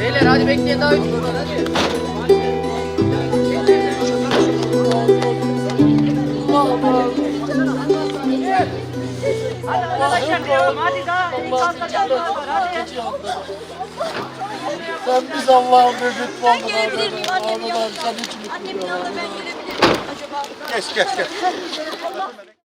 Beyler hadi bekleyin daha 3 hadi. Sen biz Allah'ın bir. Ben gelebilir miyim annemin yanında? Annemin yanında ben gelebilir miyim? Geç geç geç.